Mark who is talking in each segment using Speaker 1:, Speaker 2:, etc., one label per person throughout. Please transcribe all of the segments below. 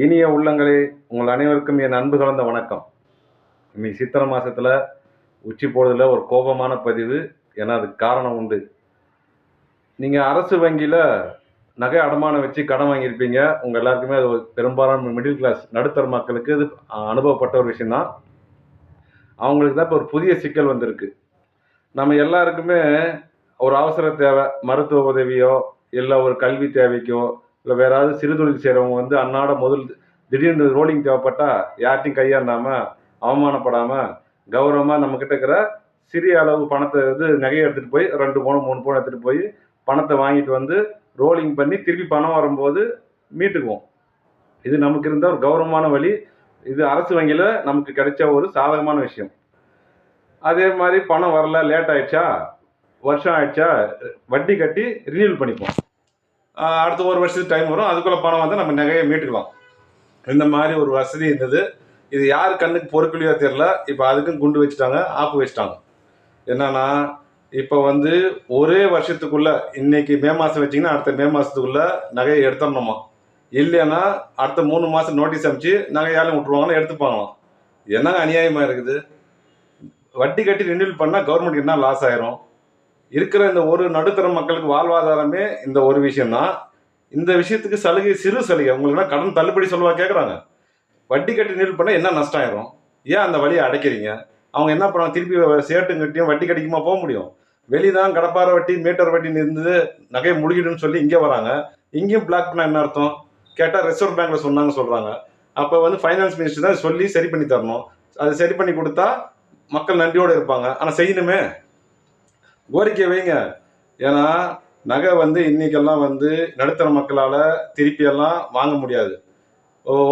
Speaker 1: இனிய உள்ளங்களே உங்கள் அனைவருக்கும் என் அன்பு கலந்த வணக்கம். இன்னைக்கு சித்திரை மாதத்தில் உச்சி போடுறதுல ஒரு கோபமான பதிவு ஏன்னா அதுக்கு காரணம் உண்டு. நீங்கள் அரசு வங்கியில் நகை அடமானம் வச்சு கடன் வாங்கியிருப்பீங்க. உங்கள் எல்லாருக்குமே அது பெரும்பாலான மிடில் கிளாஸ் நடுத்தர மக்களுக்கு இது அனுபவப்பட்ட ஒரு விஷயந்தான் அவங்களுக்கு தான் இப்போ ஒரு புதிய சிக்கல் வந்திருக்கு. நம்ம எல்லாருக்குமே ஒரு அவசர தேவை மருத்துவ உதவியோ இல்லை ஒரு கல்வி தேவைக்கோ இல்லை வேற ஏதாவது சிறுதொழில் செய்கிறவங்க வந்து அன்னாட முதல் திடீர்னு ரோலிங் தேவைப்பட்டா யார்ட்டையும் கையாண்டாமல் அவமானப்படாமல் கௌரவமாக நம்மக்கிட்ட இருக்கிற சிறிய அளவு பணத்தை வந்து நகையை எடுத்துகிட்டு போய் ரெண்டு பவுன் மூணு பவுன் எடுத்துகிட்டு போய் பணத்தை வாங்கிட்டு வந்து ரோலிங் பண்ணி திருப்பி பணம் வரும்போது மீட்டுக்குவோம். இது நமக்கு இருந்த ஒரு கௌரவமான வழி. இது அரசு வங்கியில் நமக்கு கிடைச்ச ஒரு சாதகமான விஷயம். அதே மாதிரி பணம் வரல லேட் ஆயிடுச்சா வருஷம் ஆயிடுச்சா வட்டி கட்டி ரினியூல் பண்ணிப்போம். அடுத்த ஒரு வருஷத்துக்கு டைம் வரும். அதுக்குள்ள பணம் வந்து நம்ம நகையை மீட்டுக்கலாம். இந்த மாதிரி ஒரு வசதி இருந்தது. இது யார் கண்ணுக்கு பொறுக்கலையோ தெரில இப்போ அதுக்கும் குண்டு வச்சுட்டாங்க ஆப்பு வச்சுட்டாங்க. என்னன்னா இப்போ வந்து ஒரே வருஷத்துக்குள்ள இன்னைக்கு மே மாதம் வச்சிங்கன்னா அடுத்த மே மாதத்துக்குள்ள நகையை எடுத்துடணுமா இல்லைன்னா அடுத்த மூணு மாதம் நோட்டீஸ் அனுப்பிச்சு நகையாலும் விட்டுருவாங்கன்னா எடுத்துப்பாங்களாம். என்னங்க அநியாயமாக இருக்குது? வட்டி கட்டி ரினியூல் பண்ணால் கவர்மெண்ட்டுக்கு என்ன லாஸ் ஆயிரும்? இருக்கிற இந்த ஒரு நடுத்தர மக்களுக்கு வாழ்வாதாரமே இந்த ஒரு விஷயம்தான். இந்த விஷயத்துக்கு சலுகை சிறு சலுகை. உங்களுக்கு கடன் தள்ளுபடி சொல்லுவா கேட்குறாங்க வட்டி கட்டி நில் பண்ணால் என்ன நஷ்டம் ஆயிரும் ஏன் அந்த வழியை அடைக்கிறீங்க? அவங்க என்ன பண்ணுவாங்க? திருப்பி சேட்டும் கட்டியும் வட்டி கடிக்குமா போக முடியும்? வெளிதான் கடப்பார வட்டி மீட்டர் வட்டி இருந்தது நகையை முழுகிடுன்னு சொல்லி இங்கே வராங்க. இங்கேயும் பிளாக் பண்ணால் என்ன அர்த்தம்? கேட்டால் ரிசர்வ் பேங்க்கில் சொன்னாங்க சொல்கிறாங்க அப்போ வந்து ஃபைனான்ஸ் மினிஸ்டர் தான் சொல்லி சரி பண்ணி தரணும். அது சரி பண்ணி கொடுத்தா மக்கள் நன்றியோடு இருப்பாங்க. ஆனால் செய்யணுமே? கோரிக்கை வைங்க. ஏன்னா நகை வந்து இன்னைக்கெல்லாம் வந்து நடுத்தர மக்களால் திருப்பியெல்லாம் வாங்க முடியாது.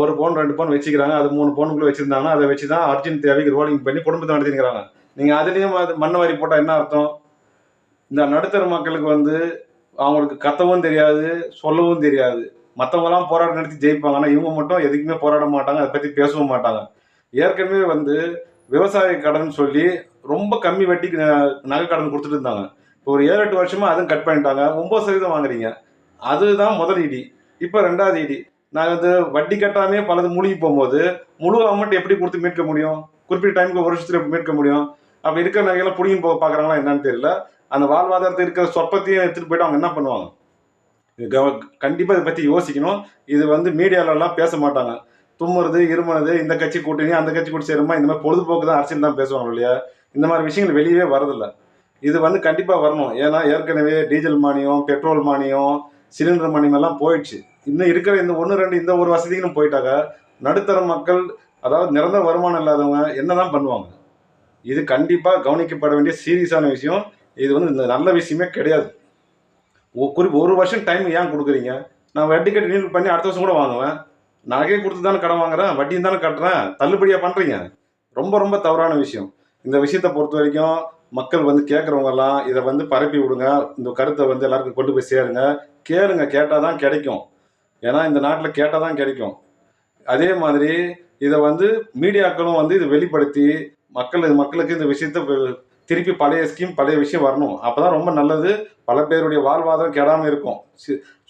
Speaker 1: ஒரு பவுன் ரெண்டு பவுன் வச்சுக்கிறாங்க. அது மூணு பவுனுக்குள்ள வச்சுருந்தாங்கன்னா அதை வச்சு தான் அர்ஜென்ட் தேவைக்கு ரோலிங் பண்ணி குடும்பத்தை நடத்தினுக்கிறாங்க. நீங்கள் அதுலேயும் அது மண்ணை வாரி போட்டால் என்ன அர்த்தம்? இந்த நடுத்தர மக்களுக்கு வந்து அவங்களுக்கு கத்தவும் தெரியாது சொல்லவும் தெரியாது. மற்றவங்களாம் போராட்டம் நடத்தி ஜெயிப்பாங்க ஆனால் இவங்க மட்டும் எதுக்குமே போராட மாட்டாங்க அதை பற்றி பேசவும் மாட்டாங்க. ஏற்கனவே வந்து விவசாய கடன் சொல்லி ரொம்ப கம்மி வட்டிக்கு ந- நகை கடன் கொடுத்துட்டு இருந்தாங்க. இப்போ ஒரு ஏழு எட்டு வருஷமா அதுவும் கட் பண்ணிட்டாங்க. ஒன்பது சதவீதம் வாங்குறீங்க. அதுதான் முதல் இடி. இப்போ ரெண்டாவது இடி. நாங்கள் வந்து வட்டி கட்டாமே பலது மூழ்கி போகும்போது முழு அமௌண்ட் எப்படி கொடுத்து மீட்க முடியும்? குறிப்பிட்ட டைமுக்கு ஒரு வருஷத்துல மீட்க முடியும்? அப்போ இருக்கிற நகையெல்லாம் புடிங்கி போக பார்க்குறாங்களா என்னன்னு தெரியல. அந்த வாழ்வாதாரத்தை இருக்கிற சொற்பத்தையும் எடுத்துகிட்டு போயிட்டு அவங்க என்ன பண்ணுவாங்க? இது கண்டிப்பாக இதை பற்றி யோசிக்கணும். இது வந்து மீடியாலலாம் பேச மாட்டாங்க. தும்முறது இருமனது இந்த கட்சி கூட்டணி அந்த கட்சி கூட்டி சேருமா? இந்த மாதிரி பொழுதுபோக்கு தான் அரசியல் தான் பேசுவாங்க இல்லையா? இந்த மாதிரி விஷயங்கள் வெளியவே வரதில்லை. இது வந்து கண்டிப்பாக வரணும். ஏன்னா ஏற்கனவே டீசல் மானியம் பெட்ரோல் மானியம் சிலிண்டர் மானியம் எல்லாம் போயிடுச்சு. இன்னும் இருக்கிற இந்த ஒன்று ரெண்டு இந்த ஒரு வசதிகளும் போயிட்டாக்க நடுத்தர மக்கள் அதாவது நிரந்தர வருமானம் இல்லாதவங்க என்னதான் பண்ணுவாங்க? இது கண்டிப்பாக கவனிக்கப்பட வேண்டிய சீரியஸான விஷயம். இது வந்து இந்த நல்ல விஷயமே கிடையாது. குறிப்பு குறி ஒரு வருஷம் டைம் ஏன் கொடுக்குறீங்க? நான் வட்டி கட்டி நீல் பண்ணி அடுத்த வருஷம் கூட வாங்குவேன். நகையை கொடுத்து தானே கடன் வாங்குறேன் வட்டியும் தானே கட்டுறேன். தள்ளுபடியாக பண்ணுறீங்க ரொம்ப ரொம்ப தவறான விஷயம். இந்த விஷயத்தை பொறுத்த வரைக்கும் மக்கள் வந்து கேட்குறவங்க எல்லாம் இதை வந்து பரப்பி விடுங்க. இந்த கருத்தை வந்து எல்லாருக்கும் கொண்டு போய் சேருங்க. கேளுங்க கேட்டால் தான் கிடைக்கும். ஏன்னா இந்த நாட்டில் கேட்டால் தான் கிடைக்கும். அதே மாதிரி இதை வந்து மீடியாக்களும் வந்து இதை வெளிப்படுத்தி மக்கள் மக்களுக்கு இந்த விஷயத்தை திருப்பி பழைய ஸ்கீம் பழைய விஷயம் வரணும். அப்போ தான் ரொம்ப நல்லது. பல பேருடைய வாழ்வாதாரம் கெடாமல் இருக்கும்.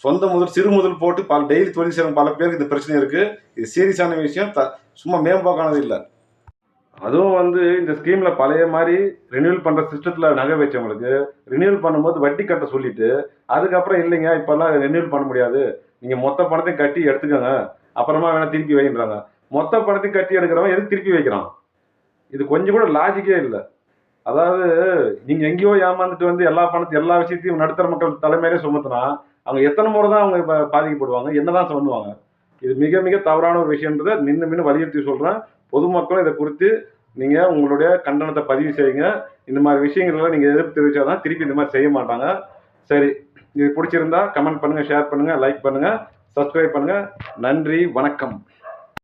Speaker 1: சொந்த முதல் சிறு முதல் போட்டு பல டெய்லி தொழில் செய்கிற பல பேருக்கு இந்த பிரச்சனை இருக்குது இது சீரியஸான விஷயம். த சும்மா மேம்போக்கானது இல்லை. அதுவும் வந்து இந்த ஸ்கீம்ல பழைய மாதிரி ரினியூவல் பண்ற சிஸ்டத்துல நகை வச்சவங்களுக்கு ரினியூவல் பண்ணும்போது வட்டி கட்ட சொல்லிட்டு அதுக்கப்புறம் இல்லைங்க இப்பெல்லாம் ரினியூல் பண்ண முடியாது. நீங்க மொத்த பணத்தையும் கட்டி எடுத்துக்கோங்க. அப்புறமா வேணா திருப்பி வைக்கின்றாங்க மொத்த பணத்தையும் கட்டி எடுக்கிறவன் எதுக்கு திருப்பி வைக்கிறான்? இது கொஞ்சம் கூட லாஜிக்கே இல்லை. அதாவது நீங்க எங்கேயோ ஏமாந்துட்டு வந்து எல்லா பணத்தையும் எல்லா விஷயத்தையும் நடுத்தர மக்கள் தலைமையிலே சுமத்துனா அவங்க எத்தனை முறை தான் அவங்க இப்ப பாதிக்கப்படுவாங்க? என்னதான் சொல்லுவாங்க? இது மிக மிக தவறான ஒரு விஷயன்றதை நின்று மின்னு வலியுறுத்தி சொல்றேன். பொதுமக்களும் இதை குறித்து நீங்கள் உங்களுடைய கண்டனத்தை பதிவு செய்யுங்க. இந்த மாதிரி விஷயங்கள்லாம் நீங்கள் எதிர்ப்பு தெரிவிச்சாதான் திருப்பி இந்த மாதிரி செய்ய மாட்டாங்க. சரி இது பிடிச்சிருந்தா கமெண்ட் பண்ணுங்கள் ஷேர் பண்ணுங்கள் லைக் பண்ணுங்கள் சப்ஸ்கிரைப் பண்ணுங்கள் நன்றி வணக்கம்.